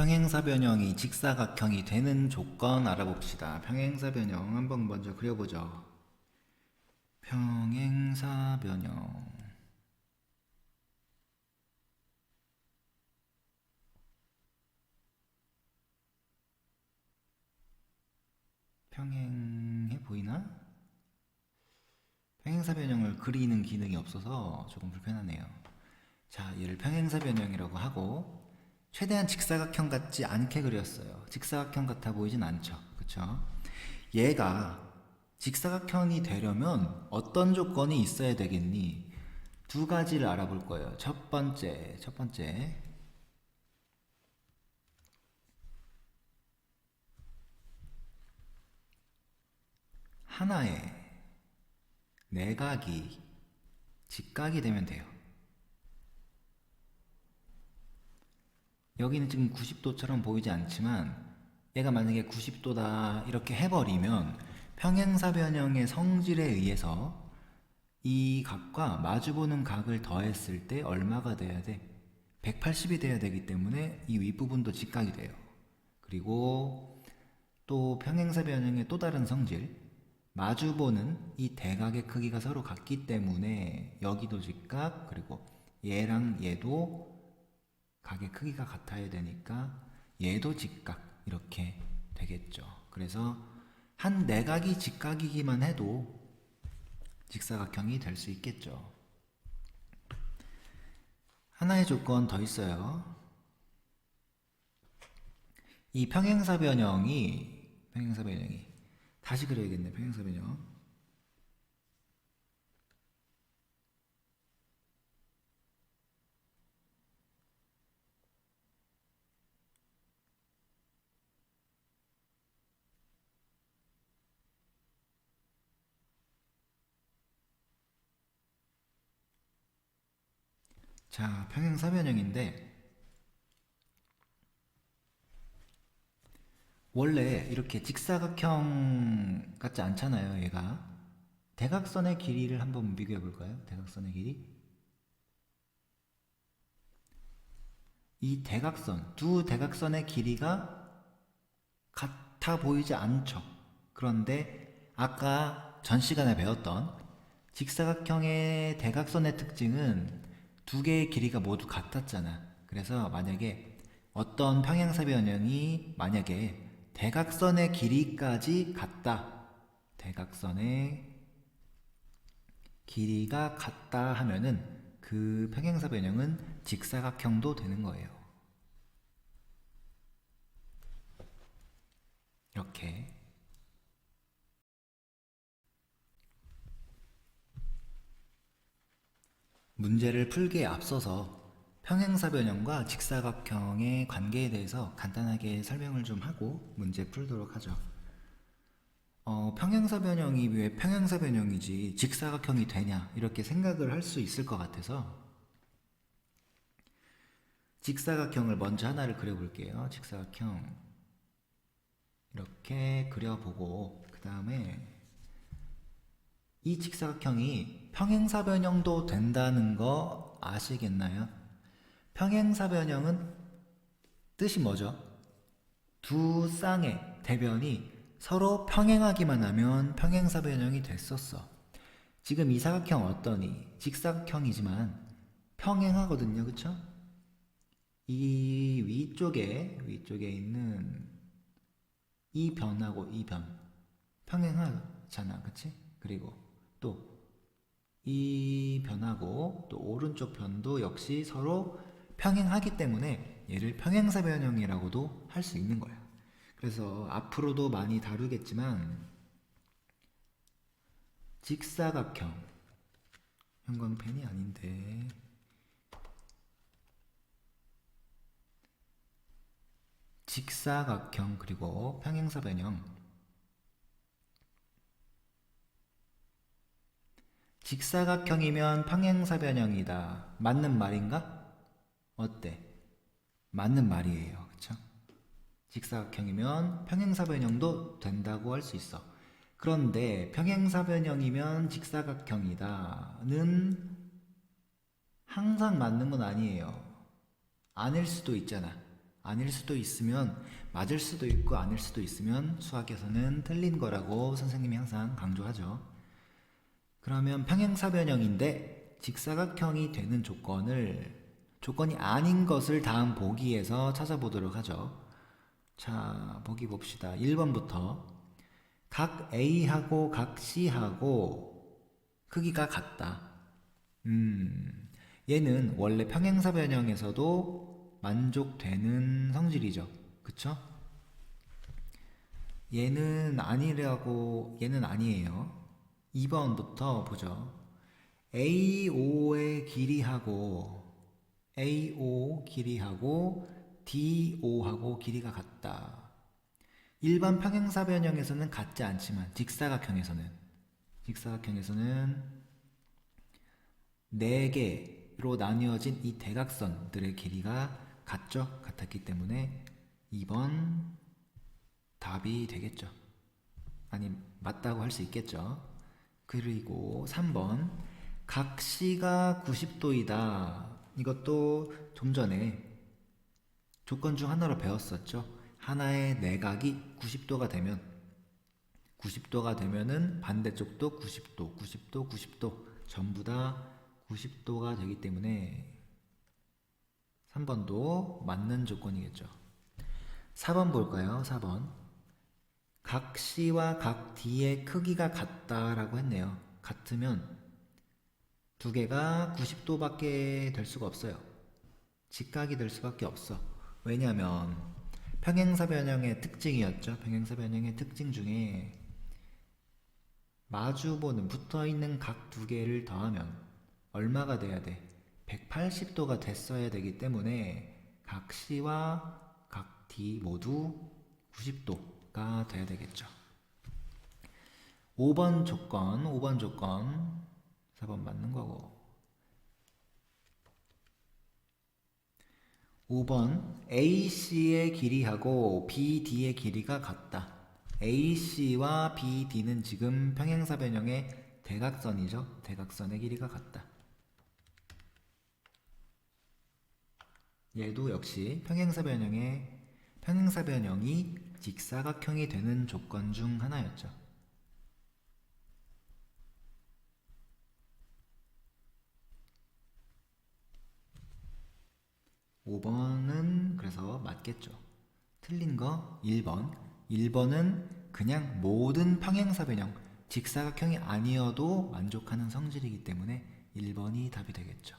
평행사 변형이 직사각형이 되는 조건 알아봅시다. 평행사 변형 한번 먼저 그려보죠. 평행사 변형. 평행해 보이나? 평행사 변형을 그리는 기능이 없어서 조금 불편하네요. 자, 얘를 평행사 변형이라고 하고 최대한 직사각형 같지 않게 그렸어요. 직사각형 같아 보이진 않죠. 그쵸? 얘가 직사각형이 되려면 어떤 조건이 있어야 되겠니? 두 가지를 알아볼 거예요. 첫 번째, 첫 번째. 하나의 내각이 직각이 되면 돼요. 여기는 지금 90도처럼 보이지 않지만 얘가 만약에 90도다 이렇게 해버리면 평행사 변형의 성질에 의해서 이 각과 마주보는 각을 더했을 때 얼마가 돼야 돼? 180이 돼야 되기 때문에 이 윗부분도 직각이 돼요. 그리고 또 평행사 변형의 또 다른 성질 마주보는 이 대각의 크기가 서로 같기 때문에 여기도 직각 그리고 얘랑 얘도 각의 크기가 같아야 되니까 얘도 직각 이렇게 되겠죠. 그래서 한 내각이 직각이기만 해도 직사각형이 될 수 있겠죠. 하나의 조건 더 있어요. 이 평행사 변형이 평행사 변형이 다시 그려야겠네. 평행사 변형. 자, 평행사 변형인데 원래 이렇게 직사각형 같지 않잖아요, 얘가. 대각선의 길이를 한번 비교해 볼까요? 대각선의 길이. 이 대각선, 두 대각선의 길이가 같아 보이지 않죠. 그런데 아까 전 시간에 배웠던 직사각형의 대각선의 특징은 두 개의 길이가 모두 같았잖아. 그래서 만약에 어떤 평행사 변형이 만약에 대각선의 길이까지 같다. 대각선의 길이가 같다 하면은 그 평행사 변형은 직사각형도 되는 거예요. 이렇게 문제를 풀기에 앞서서 평행사 변형과 직사각형의 관계에 대해서 간단하게 설명을 좀 하고 문제 풀도록 하죠. 어, 평행사 변형이 왜 평행사 변형이지 직사각형이 되냐 이렇게 생각을 할 수 있을 것 같아서 직사각형을 먼저 하나를 그려볼게요. 직사각형 이렇게 그려보고 그 다음에 이 직사각형이 평행사 변형도 된다는 거 아시겠나요? 평행사 변형은 뜻이 뭐죠? 두 쌍의 대변이 서로 평행하기만 하면 평행사 변형이 됐었어. 지금 이 사각형 어떠니? 직사각형이지만 평행하거든요. 그쵸? 이 위쪽에 위쪽에 있는 이 변하고 이 변 평행하잖아. 그치? 그리고 또 이 변하고 또 오른쪽 변도 역시 서로 평행하기 때문에 얘를 평행사 변형이라고도 할 수 있는 거야. 그래서 앞으로도 많이 다루겠지만 직사각형 형광펜이 아닌데 직사각형 그리고 평행사 변형 직사각형이면 평행사 변형이다. 맞는 말인가? 어때? 맞는 말이에요. 그쵸? 직사각형이면 평행사 변형도 된다고 할 수 있어. 그런데 평행사 변형이면 직사각형이다는 항상 맞는 건 아니에요. 아닐 수도 있잖아. 아닐 수도 있으면 맞을 수도 있고 아닐 수도 있으면 수학에서는 틀린 거라고 선생님이 항상 강조하죠. 그러면 평행사변형인데 직사각형이 되는 조건을 조건이 아닌 것을 다음 보기에서 찾아보도록 하죠. 자, 보기 봅시다. 1번부터 각 A하고 각 C하고 크기가 같다. 음, 얘는 원래 평행사 변형에서도 만족되는 성질이죠. 그쵸? 얘는 아니라고, 얘는 아니에요. 2번부터 보죠. A5의 길이하고, A5 길이하고, D5하고 길이가 같다. 일반 평행사 변형에서는 같지 않지만, 직사각형에서는, 직사각형에서는 4개로 나뉘어진 이 대각선들의 길이가 같죠? 같았기 때문에 2번 답이 되겠죠. 아니, 맞다고 할 수 있겠죠. 그리고 3번 각 C가 90도이다. 이것도 좀 전에 조건 중 하나로 배웠었죠. 하나의 내각이 90도가 되면 90도가 되면은 반대쪽도 90도, 90도, 90도 전부 다 90도가 되기 때문에 3번도 맞는 조건이겠죠. 4번 볼까요? 4번. 각 C와 각 D의 크기가 같다라고 했네요. 같으면 두 개가 90도밖에 될 수가 없어요. 직각이 될 수밖에 없어. 왜냐하면 평행사 변형의 특징이었죠. 평행사 변형의 특징 중에 마주보는 붙어 있는 각 두 개를 더하면 얼마가 돼야 돼? 180도가 됐어야 되기 때문에 각 C와 각 D 모두 90도 가 돼야 되겠죠. 5번 조건, 5번 조건, 4번 맞는 거고. 5번 AC의 길이하고 BD의 길이가 같다. AC와 BD는 지금 평행사 변형의 대각선이죠. 대각선의 길이가 같다. 얘도 역시 평행사 변형의 평행사 변형이 직사각형이 되는 조건 중 하나였죠. 5번은 그래서 맞겠죠. 틀린 거 1번. 1번은 그냥 모든 평행사 변형, 직사각형이 아니어도 만족하는 성질이기 때문에 1번이 답이 되겠죠.